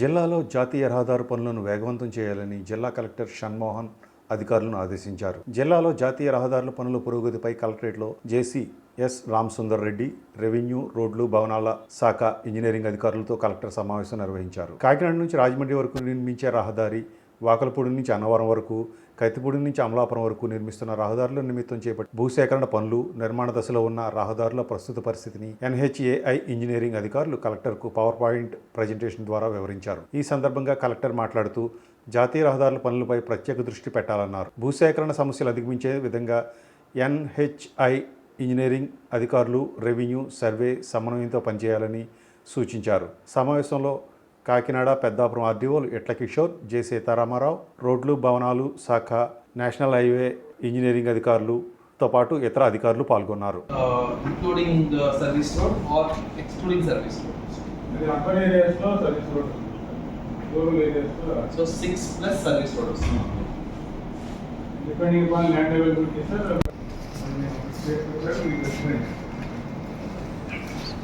జిల్లాలో జాతీయ రహదారు పనులను వేగవంతం చేయాలని జిల్లా కలెక్టర్ షణ్మోహన్ అధికారులను ఆదేశించారు. జిల్లాలో జాతీయ రహదారుల పనుల పురోగతిపై కలెక్టరేట్లో JC S Ramasundar Reddy revenue రోడ్లు భవనాల శాఖ ఇంజనీరింగ్ అధికారులతో కలెక్టర్ సమావేశం నిర్వహించారు. కాకినాడ నుంచి రాజమండ్రి వరకు నిర్మించే రహదారి వాకలపూడి నుంచి అన్నవరం వరకు కైతపూడి నుంచి అమలాపురం వరకు నిర్మిస్తున్న రహదారుల నిమిత్తం చేపట్టి భూసేకరణ పనులు నిర్మాణ దశలో ఉన్న రహదారుల ప్రస్తుత పరిస్థితిని ఎన్హెచ్ఏఐ ఇంజనీరింగ్ అధికారులు కలెక్టర్కు పవర్ పాయింట్ ప్రజెంటేషన్ ద్వారా వివరించారు. ఈ సందర్భంగా కలెక్టర్ మాట్లాడుతూ జాతీయ రహదారుల పనులపై ప్రత్యేక దృష్టి పెట్టాలన్నారు. భూసేకరణ సమస్యలు అధిగమించే విధంగా ఎన్హెచ్ఐ ఇంజనీరింగ్ అధికారులు రెవెన్యూ సర్వే సమన్వయంతో పనిచేయాలని సూచించారు. సమావేశంలో కాకినాడ పెద్దాపురం ఆర్డీఓలు ఎట్ల కిషోర్ జె సీతారామారావు రోడ్లు భవనాలు శాఖ నేషనల్ హైవే ఇంజనీరింగ్ అధికారులతో పాటు ఇతర అధికారులు పాల్గొన్నారు. Depending upon land availability sir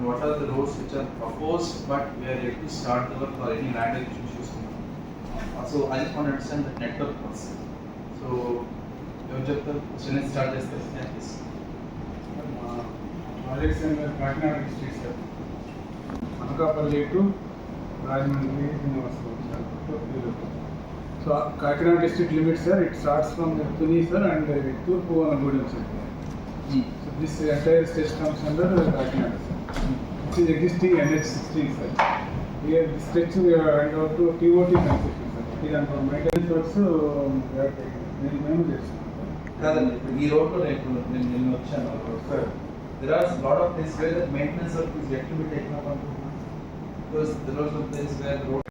what are the roads which are proposed but we are yet to start the work or any land acquisition issues. Uh, So I just want to understand the network concept. So ఎవరు చెప్తారు question start చేస్తారు please projects and Kakinada district sir Anakapalli to Rajahmundry university sir so Kakinada district limit sir it starts from Tuni sir and Thurpu Vanagudem sir so this entire state comes under Kakinada sir it is existing NH sixteen sir year this stretch and out to TOT construction sir ఇది అంత maintenance works నేను మేము చేస్తున్నాం కాదండి ఇప్పుడు ఈ road లో నేను నేను నిన్న వచ్చాను sir there are a lot of places where the maintenance work is yet to be taken up on because there was a place where the road